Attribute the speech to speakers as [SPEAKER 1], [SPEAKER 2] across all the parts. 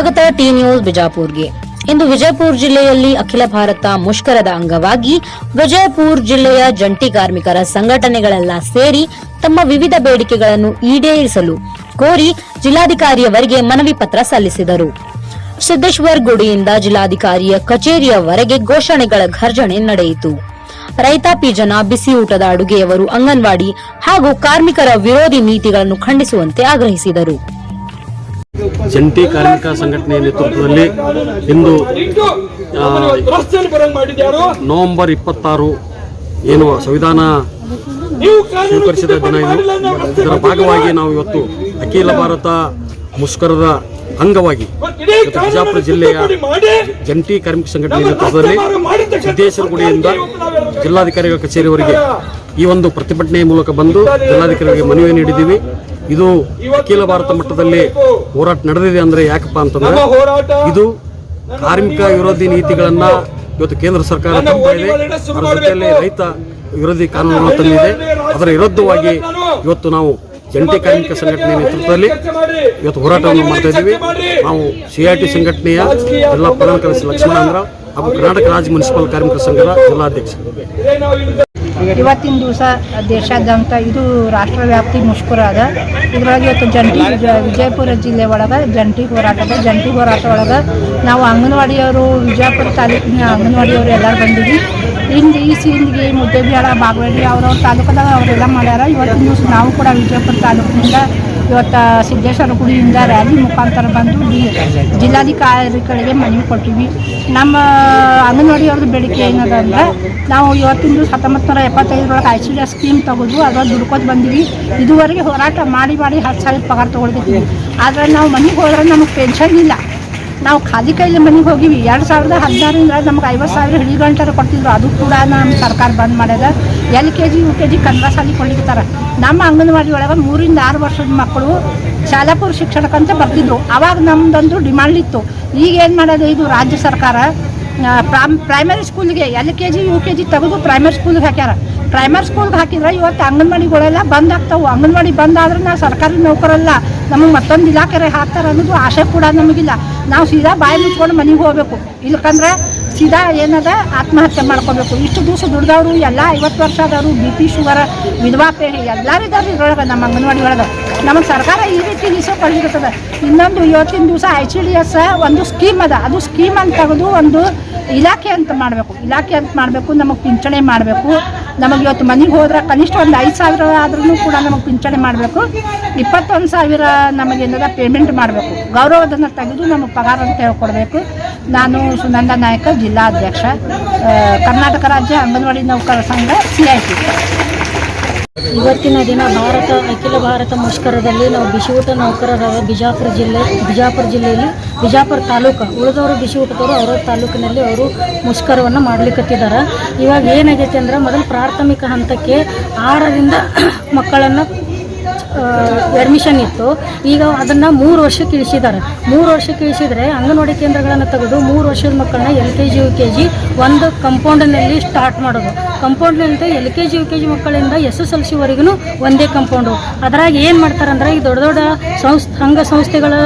[SPEAKER 1] ಸ್ವಾಗತ T news ಬಿಜಾಪುರ್ಗೆ. ಇಂದು ವಿಜಯಪುರ ಜಿಲ್ಲೆಯಲ್ಲಿ ಅಖಿಲ ಭಾರತ ಮುಷ್ಕರದ ಅಂಗವಾಗಿ ವಿಜಯಪುರ ಜಿಲ್ಲೆಯ ಜಂಟಿ ಕಾರ್ಮಿಕರ ಸಂಘಟನೆಗಳೆಲ್ಲ ಸೇರಿ ತಮ್ಮ ವಿವಿಧ ಬೇಡಿಕೆಗಳನ್ನು ಈಡೇರಿಸಲು ಕೋರಿ ಜಿಲ್ಲಾಧಿಕಾರಿಯವರಿಗೆ ಮನವಿ ಪತ್ರ ಸಲ್ಲಿಸಿದರು. ಸಿದ್ದೇಶ್ವರ್ ಗುಡಿಯಿಂದ ಜಿಲ್ಲಾಧಿಕಾರಿಯ ಕಚೇರಿಯವರೆಗೆ ಘೋಷಣೆಗಳ ಘರ್ಜಣೆ ನಡೆಯಿತು. ರೈತಾಪಿ ಜನ ಬಿಸಿ ಊಟದ ಅಡುಗೆಯವರು ಅಂಗನವಾಡಿ ಹಾಗೂ ಕಾರ್ಮಿಕರ ವಿರೋಧಿ ನೀತಿಗಳನ್ನು ಖಂಡಿಸುವಂತೆ ಆಗ್ರಹಿಸಿದರು.
[SPEAKER 2] ಜಂಟಿ ಕಾರ್ಮಿಕ ಸಂಘಟನೆಯ ನೇತೃತ್ವದಲ್ಲಿ ಇಂದು ನವೆಂಬರ್ ಇಪ್ಪತ್ತಾರು ಏನು ಸಂವಿಧಾನ ಸ್ವೀಕರಿಸಿದ ದಿನ ಇದು. ಇದರ ಭಾಗವಾಗಿ ನಾವು ಇವತ್ತು ಅಖಿಲ ಭಾರತ ಮುಷ್ಕರದ ಅಂಗವಾಗಿ ಬಿಜಾಪುರ ಜಿಲ್ಲೆಯ ಜಂಟಿ ಕಾರ್ಮಿಕ ಸಂಘಟನೆ ನೇತೃತ್ವದಲ್ಲಿ ಸಿದ್ದೇಶ್ವರ ಗುಡಿಯಿಂದ ಜಿಲ್ಲಾಧಿಕಾರಿಗಳ ಕಚೇರಿವರೆಗೆ ಈ ಒಂದು ಪ್ರತಿಭಟನೆಯ ಮೂಲಕ ಬಂದು ಜಿಲ್ಲಾಧಿಕಾರಿಗಳಿಗೆ ಮನವಿ ನೀಡಿದ್ದೀವಿ. ಇದು ಅಖಿಲ ಭಾರತ ಮಟ್ಟದಲ್ಲಿ ಹೋರಾಟ ನಡೆದಿದೆ ಅಂದ್ರೆ ಯಾಕಪ್ಪ ಅಂತಂದ್ರೆ ಇದು ಕಾರ್ಮಿಕ ವಿರೋಧಿ ನೀತಿಗಳನ್ನ ಇವತ್ತು ಕೇಂದ್ರ ಸರ್ಕಾರ ತಂದಿದೆ. ಅದರ ಜೊತೆಯಲ್ಲಿ ರೈತ ವಿರೋಧಿ ಕಾನೂನು ತಂದಿದೆ. ಅದರ ವಿರುದ್ಧವಾಗಿ ಇವತ್ತು ನಾವು ಜಂಟಿ ಕಾರ್ಮಿಕ ಸಂಘಟನೆ ನೇತೃತ್ವದಲ್ಲಿ ಇವತ್ತು ಹೋರಾಟವನ್ನು ಮಾಡ್ತಾ ಇದ್ದೀವಿ. ನಾವು ಸಿಐಟಿ ಸಂಘಟನೆಯ ಎಲ್ಲ ಪ್ರಧಾನ ಕಾರ್ಯದರ್ಶಿ ಲಕ್ಷ್ಮಣೇಂದ್ರ ಹಾಗೂ ಕರ್ನಾಟಕ ರಾಜ್ಯ ಮುನ್ಸಿಪಲ್ ಕಾರ್ಮಿಕರ ಸಂಘದ ಜಿಲ್ಲಾಧ್ಯಕ್ಷ
[SPEAKER 3] ಇವತ್ತಿನ ದಿವಸ ದೇಶಾದ್ಯಂತ ಇದು ರಾಷ್ಟ್ರವ್ಯಾಪ್ತಿ ಮುಷ್ಕರ ಅದ. ಇದರೊಳಗೆ ಇವತ್ತು ಜಂಟಿ ವಿಜ- ವಿಜಯಪುರ ಜಿಲ್ಲೆ ಒಳಗೆ ಜಂಟಿ ಹೋರಾಟದ, ಜಂಟಿ ಹೋರಾಟ ಒಳಗೆ ನಾವು ಅಂಗನವಾಡಿಯವರು, ವಿಜಯಪುರ ತಾಲೂಕಿನ ಅಂಗನವಾಡಿಯವರು ಎಲ್ಲರೂ ಬಂದಿದ್ವಿ ಹಿಂದೆ ಈ ಸಿಂದಿಗೆ ಮುದ್ದೇಬಿಹಾಳ ಬಾಗವಾಡಿ ಅವ್ರವ್ರ ತಾಲೂಕದಾಗ ಅವರೆಲ್ಲ ಮಾಡ್ಯಾರ. ಇವತ್ತಿನ ದಿವಸ ನಾವು ಕೂಡ ವಿಜಯಪುರ ತಾಲೂಕಿನಿಂದ ಇವತ್ತು ಸಿದ್ದೇಶ್ವರ ಗುಡಿಯಿಂದ ರ್ಯಾಲಿ ಮುಖಾಂತರ ಬಂದು ಜಿಲ್ಲಾಧಿಕಾರಿ ಜಿಲ್ಲಾಧಿಕಾರಿಗಳಿಗೆ ಮನವಿ ಕೊಟ್ಟಿವಿ. ನಮ್ಮ ಅಂಗನವಾಡಿಯವ್ರದ್ದು ಬೇಡಿಕೆ ಏನದ ಅಂದ್ರೆ ನಾವು ಇವತ್ತಿಂದು ಹತ್ತೊಂಬತ್ತು ನೂರ ಎಪ್ಪತ್ತೈದರೊಳಗೆ ಐ ಸಿ ಡಿ ಸ್ಕೀಮ್ ತೆಗೆದು ಅದ್ರಲ್ಲಿ ದುಡ್ಕೋದು ಬಂದಿವಿ. ಇದುವರೆಗೆ ಹೋರಾಟ ಮಾಡಿ ಮಾಡಿ ಹತ್ತು ಸಾವಿರ ಪಗಾರ ತೊಗೊಳ್ತಿದ್ವಿ ಆದರೆ ನಾವು ಮನೆಗೆ ಹೋದ್ರೆ ನಮಗೆ ಪೆನ್ಷನ್ ಇಲ್ಲ. ನಾವು ಖಾಲಿ ಕೈಲಿ ಮನೆಗೆ ಹೋಗಿವಿ. ಎರಡು ಸಾವಿರದ ಹದಿನಾರರಿಂದ ನಮ್ಗೆ ಐವತ್ತು ಸಾವಿರ ಹಿಡಿಗಂಟರ ಕೊಡ್ತಿದ್ರು. ಅದು ಕೂಡ ನಮ್ಮ ಸರ್ಕಾರ ಬಂದ್ ಮಾಡ್ಯದ. L K G, U K G Kannada ಶಾಲೆ ಕೊಡ್ಲಿಕ್ತಾರ ನಮ್ಮ ಅಂಗನವಾಡಿ ಒಳಗೆ ಮೂರಿಂದ ಆರು ವರ್ಷದ ಮಕ್ಕಳು ಶಾಲಾಪುರ ಶಿಕ್ಷಣಕ್ಕಂತ ಬರ್ತಿದ್ರು ಅವಾಗ ನಮ್ದೊಂದು ಡಿಮಾಂಡ್ ಇತ್ತು. ಈಗ ಏನು ಮಾಡೋದು? ಇದು ರಾಜ್ಯ ಸರ್ಕಾರ ಪ್ರಾಮ್ ಪ್ರೈಮರಿ ಸ್ಕೂಲ್ಗೆ L K G, U K G ತೆಗೆದು ಪ್ರೈಮರಿ ಸ್ಕೂಲ್ಗೆ ಹಾಕ್ಯಾರ. ಪ್ರೈಮರಿ ಸ್ಕೂಲ್ಗೆ ಹಾಕಿದ್ರೆ ಇವತ್ತು ಅಂಗನವಾಡಿಗಳೆಲ್ಲ ಬಂದ್ ಆಗ್ತಾವೆ. ಅಂಗನವಾಡಿ ಬಂದ್ ಆದ್ರೆ ನಾವು ಸರ್ಕಾರಿ ನೌಕರಲ್ಲ. ನಮಗೆ ಮತ್ತೊಂದು ಇಲಾಖೆ ಹಾಕ್ತಾರೆ ಅನ್ನೋದು ಆಸೆ ಕೂಡ ನಮಗಿಲ್ಲ. ನಾವು ಸೀದಾ ಬಾಯಿ ಮುಚ್ಕೊಂಡು ಮನೆಗೆ ಹೋಗ್ಬೇಕು. ಇಲ್ಲಕಂದ್ರೆ ಸೀದಾ ಏನದ ಆತ್ಮಹತ್ಯೆ ಮಾಡ್ಕೋಬೇಕು. ಇಷ್ಟು ದಿವಸ ದುಡ್ದವರು, ಎಲ್ಲ ಐವತ್ತು ವರ್ಷ ಆದವರು ಬಿ ಪಿ ಶುಗರ್ ವಿಧವಾ ಪೇಣಿ ಎಲ್ಲರೂ ಇದ್ರೊಳಗೆ, ನಮ್ಮ ಅಂಗನವಾಡಿ ಒಳಗೆ. ನಮಗೆ ಸರ್ಕಾರ ಈ ರೀತಿ ದಿವಸ ಕಳಿಸಿರ್ತದೆ ಇನ್ನೊಂದು ಇವತ್ತಿನ ದಿವಸ ಐ ಸಿ ಡಿ ಎಸ್ ಒಂದು ಸ್ಕೀಮ್ ಅದ. ಅದು ಸ್ಕೀಮ್ ಅಂತ ತೆಗೆದು ಒಂದು ಇಲಾಖೆ ಅಂತ ಮಾಡಬೇಕು. ಇಲಾಖೆ ಅಂತ ಮಾಡಬೇಕು, ನಮಗೆ ಪಿಂಚಣಿ ಮಾಡಬೇಕು. ನಮಗೆ ಇವತ್ತು ಮನೆಗೆ ಹೋದ್ರೆ ಕನಿಷ್ಠ ಒಂದು ಐದು ಸಾವಿರ ಆದ್ರೂ ಕೂಡ ನಮಗೆ ಪಿಂಚಣಿ ಮಾಡಬೇಕು. ಇಪ್ಪತ್ತೊಂದು ಸಾವಿರ ನಮಗೆ ಏನದ ಪೇಮೆಂಟ್ ಮಾಡಬೇಕು. ಗೌರವಧನ ತೆಗೆದು ನಮಗೆ ಪಗಾರ ಅಂತ ಹೇಳ್ಕೊಡ್ಬೇಕು. ನಾನು ಸುನಂದ ನಾಯಕ, ಜಿಲ್ಲಾ ಅಧ್ಯಕ್ಷ. ಕರ್ನಾಟಕ ರಾಜ್ಯ ಅಂಗನವಾಡಿ ನೌಕರರ ಸಂಘ, ಸಿ ಐ ಟಿ.
[SPEAKER 4] ಇವತ್ತಿನ ದಿನ ಭಾರತ, ಅಖಿಲ ಭಾರತ ಮುಷ್ಕರದಲ್ಲಿ ನಾವು ಬಿಸಿಯೂಟ ನೌಕರರ ಬಿಜಾಪುರ ಜಿಲ್ಲೆ, ಬಿಜಾಪುರ ಜಿಲ್ಲೆಯಲ್ಲಿ ಬಿಜಾಪುರ ತಾಲೂಕು, ಉಳಿದವರು ಬಿಸಿ ಊಟದವರು ಅವರ ತಾಲೂಕಿನಲ್ಲಿ ಅವರು ಮುಷ್ಕರವನ್ನು ಮಾಡಲಿಕ್ಕತ್ತಿದ್ದಾರೆ ಇವಾಗ ಏನಾಗೈತೆ ಅಂದ್ರೆ ಮೊದಲು ಪ್ರಾಥಮಿಕ ಹಂತಕ್ಕೆ ಆರರಿಂದ ಮಕ್ಕಳನ್ನು ಅಡ್ಮಿಷನ್ ಇತ್ತು. ಈಗ ಅದನ್ನು ಮೂರು ವರ್ಷಕ್ಕೆ ಇಳಿಸಿದ್ದಾರೆ ಮೂರು ವರ್ಷಕ್ಕೆ ಇಳಿಸಿದರೆ ಅಂಗನವಾಡಿ ಕೇಂದ್ರಗಳನ್ನು ತೆಗೆದು ಮೂರು ವರ್ಷದ ಮಕ್ಕಳನ್ನ L K G, U K G ಒಂದು ಕಂಪೌಂಡ್ನಲ್ಲಿ ಸ್ಟಾರ್ಟ್ ಮಾಡೋದು. ಕಂಪೌಂಡ್ನಂತೆ L K G, U K G ಮಕ್ಕಳಿಂದ ಎಸ್ ಎಸ್ ಎಲ್ ಸಿವರೆಗೂ ಒಂದೇ ಕಂಪೌಂಡು. ಅದ್ರಾಗ ಏನು ಮಾಡ್ತಾರಂದ್ರೆ ಈ ದೊಡ್ಡ ದೊಡ್ಡ ಸಂಸ್ ಸಂಘ ಸಂಸ್ಥೆಗಳು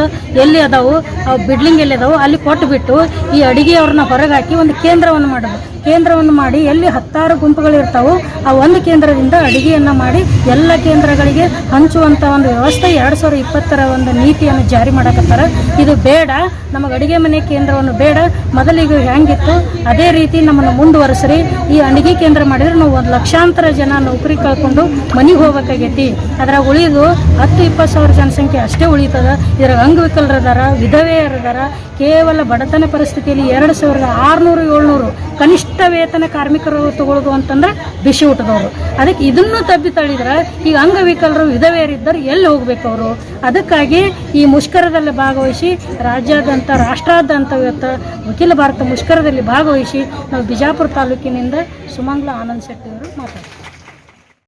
[SPEAKER 4] ಎಲ್ಲಿ ಅದಾವು, ಅವು ಬಿಡ್ಲಿಂಗ್ ಎಲ್ಲಿ ಅದಾವು, ಅಲ್ಲಿ ಕೊಟ್ಟುಬಿಟ್ಟು ಈ ಅಡಿಗೆ ಅವ್ರನ್ನ ಹೊರಗೆ ಒಂದು ಕೇಂದ್ರವನ್ನು ಮಾಡೋದು. ಕೇಂದ್ರವನ್ನು ಮಾಡಿ ಎಲ್ಲಿ ಹತ್ತಾರು ಗುಂಪುಗಳು ಇರ್ತಾವೋ, ಆ ಒಂದು ಕೇಂದ್ರದಿಂದ ಅಡಿಗೆಯನ್ನು ಮಾಡಿ ಎಲ್ಲ ಕೇಂದ್ರಗಳಿಗೆ ಹಂಚುವಂಥ ಒಂದು ವ್ಯವಸ್ಥೆ ಎರಡು ಸಾವಿರದ ಇಪ್ಪತ್ತರ ಒಂದು ನೀತಿಯನ್ನು ಜಾರಿ ಮಾಡಕತ್ತಾರ. ಇದು ಬೇಡ, ನಮಗೆ ಅಡುಗೆ ಮನೆ ಕೇಂದ್ರವನ್ನು ಬೇಡ, ಮೊದಲಿಗೆ ಹೆಂಗಿತ್ತು ಅದೇ ರೀತಿ ನಮ್ಮನ್ನು ಮುಂದುವರೆಸ್ರಿ, ಈ ಅಡಿಗೆ ಕೇಂದ್ರ ಮಾಡಿದ್ರೆ ನಾವು ಒಂದು ಲಕ್ಷಾಂತರ ಜನ ನೌಕರಿ ಕಳ್ಕೊಂಡು ಮನೆಗೆ ಹೋಗ್ಬೇಕಾಗೈತಿ. ಅದ್ರಾಗ ಉಳಿದು ಹತ್ತು, ಇಪ್ಪತ್ತು ಸಾವಿರ ಜನಸಂಖ್ಯೆ ಅಷ್ಟೇ ಉಳಿತದ. ಇದ್ರಾಗ ಅಂಗವಿಕಲರದಾರ ವಿಧವೆಯರದಾರ ಕೇವಲ ಬಡತನ ಪರಿಸ್ಥಿತಿಯಲ್ಲಿ ಎರಡು ಸಾವಿರದ ಆರುನೂರು, ಏಳ್ನೂರು ಕನಿಷ್ಠ ವೇತನ ಕಾರ್ಮಿಕರು ತಗೊಳ್ಳೋದು ಅಂತಂದ್ರೆ ಬಿಸಿ ಊಟದವರು. ಅದಕ್ಕೆ ಇದನ್ನು ತಬ್ಬಿ ತಳಿದ್ರೆ ಈಗ ಅಂಗವಿಕಲರು, ವಿಧವೆಯರಿದ್ದರು ಎಲ್ಲಿ ಹೋಗ್ಬೇಕು ಅವರು? ಅದಕ್ಕಾಗಿ ಈ ಮುಷ್ಕರದಲ್ಲಿ ಭಾಗವಹಿಸಿ ರಾಜ್ಯಾದ್ಯಂತ, ರಾಷ್ಟ್ರಾದ್ಯಂತ ಇವತ್ತು ಅಖಿಲ ಭಾರತ ಮುಷ್ಕರದಲ್ಲಿ ಭಾಗವಹಿಸಿ ನಾವು ಬಿಜಾಪುರ ತಾಲೂಕಿನಿಂದ ಸುಮಂಗ್ಲ ಆನಂದ್ ಶೆಟ್ಟಿ ಅವರು ಮಾತಾಡ್ತಾರೆ.